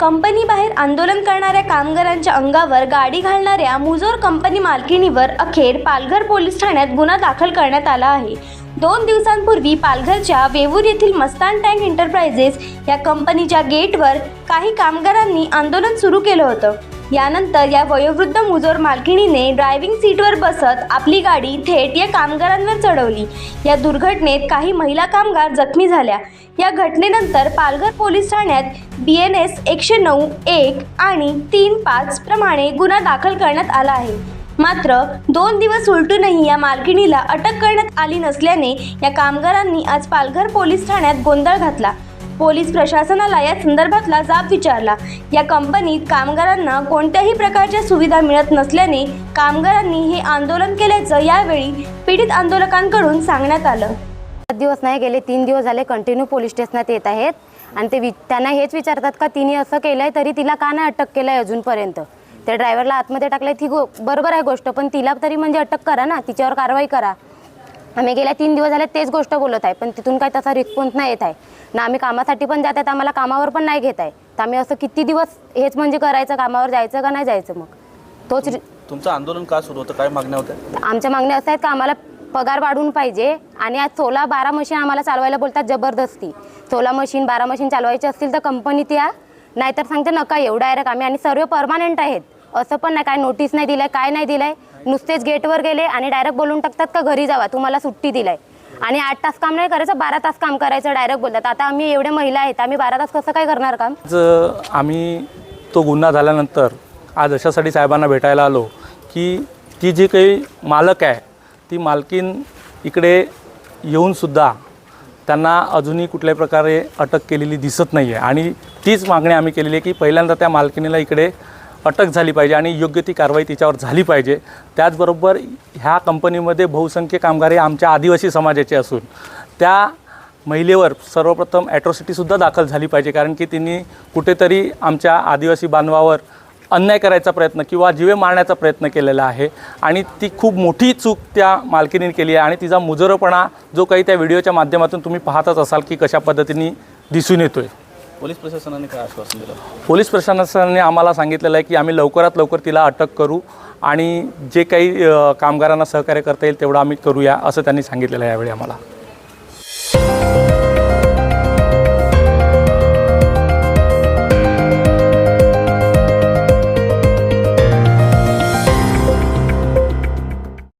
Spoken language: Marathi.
कंपनीबाहेर आंदोलन करणाऱ्या कामगारांच्या अंगावर गाडी घालणाऱ्या मुजोर कंपनी मालकिणीवर अखेर पालघर पोलीस ठाण्यात गुन्हा दाखल करण्यात आला आहे. दोन दिवसांपूर्वी पालघरच्या वेवूर येथील मस्तान टँक एंटरप्राइजेस या कंपनीच्या गेटवर काही कामगारांनी आंदोलन सुरू केलं होतं. यानंतर या वयोवृद्ध मुजोर मालकिणीने ड्रायव्हिंग सीटवर बसत आपली गाडी थेट या कामगारांवर चढवली. या दुर्घटनेत काही महिला कामगार जखमी झाल्या. या घटनेनंतर पालघर पोलीस ठाण्यात बी एन एस एकशे नऊ एक आणि तीन पाच प्रमाणे गुन्हा दाखल करण्यात आला आहे. मात्र दोन दिवस उलटूनही या मालकिणीला अटक करण्यात आली नसल्याने या कामगारांनी आज पालघर पोलीस ठाण्यात गोंधळ घातला. पोलीस प्रशासनाला या संदर्भातला जाब विचारला. या कंपनीत कामगारांना कोणत्याही प्रकारच्या सुविधा मिळत नसल्याने कामगारांनी हे आंदोलन केल्याचं यावेळी पीडित आंदोलकांकडून सांगण्यात आलं. सात दिवस नाही गेले तीन दिवस झाले कंटिन्यू पोलीस स्टेशनात येत आहेत. आणि ते वि त्यांना हेच विचारतात का तिने असं केलं आहे तरी तिला का नाही अटक केलं आहे अजूनपर्यंत? त्या ड्रायव्हरला आतमध्ये टाकलं ती गो बरोबर आहे गोष्ट पण तिला तरी म्हणजे अटक करा ना तिच्यावर कारवाई करा. आम्ही गेल्या तीन दिवस झाले तेच गोष्ट बोलत आहे पण तिथून काही तसा रिस्पॉन्स नाही येत आहे. ना आम्ही कामासाठी पण जात आहेत आम्हाला कामावर पण नाही घेत आहे. तर आम्ही असं किती दिवस हेच म्हणजे करायचं कामावर जायचं का नाही जायचं मग? तोच रि- तुमचं आंदोलन का सुरू होतं? काय मागण्या होत्या? आमच्या मागण्या असं आहेत का आम्हाला पगार वाढवून पाहिजे आणि आज सोळा बारा मशीन आम्हाला चालवायला बोलतात जबरदस्ती. सोळा मशीन बारा मशीन चालवायची असतील तर कंपनीत या नाहीतर सांगते नका येऊ डायरेक्ट आम्ही आणि सर्व परमानंट आहेत. असं पण नाही काय नोटीस नाही दिलाय काय नाही दिलाय. नुसतेच गेटवर गेले आणि डायरेक्ट बोलून टाकतात का घरी जावा तुम्हाला सुट्टी दिलाय. आणि आठ तास काम नाही करायचं बारा तास काम करायचं डायरेक्ट बोलतात. आता आम्ही एवढ्या महिला आहेत आम्ही बारा तास कसं काय करणार काम? आज आम्ही तो गुन्हा झाल्यानंतर आज अशासाठी साहेबांना भेटायला आलो की ती जी काही मालक आहे ती मालकीन इकडे येऊनसुद्धा त्यांना अजूनही कुठल्याही प्रकारे अटक केलेली दिसत नाही आहे आणि तीच मागणी आम्ही केलेली आहे की पहिल्यांदा त्या मालकिनीला इकडे अटक झाली पाहिजे आणि योग्य ती कारवाई तिच्यावर झाली पाहिजे. त्याचबरोबर ह्या कंपनीमध्ये बहुसंख्य कामगार हे आमच्या आदिवासी समाजाचे असून त्या महिलेवर सर्वप्रथम ॲट्रॉसिटीसुद्धा दाखल झाली पाहिजे कारण की तिने कुठेतरी आमच्या आदिवासी बांधवावर अन्याय करायचा प्रयत्न किंवा जीवे मारण्याचा प्रयत्न केलेला आहे आणि ती खूप मोठी चूक त्या मालकीने केली आहे आणि तिचा मुजरपणा जो काही त्या व्हिडिओच्या माध्यमातून तुम्ही पाहतच असाल की कशा पद्धतीने दिसून येतो आहे पोलीस प्रशासनाने काय आश्वासन दिलं? पोलीस प्रशासनाने आम्हाला सांगितलेलं आहे की आम्ही लवकरात लवकर तिला अटक करू आणि जे काही कामगारांना सहकार्य करता येईल तेवढं आम्ही करूया असं त्यांनी सांगितलेलं आहे यावेळी आम्हाला.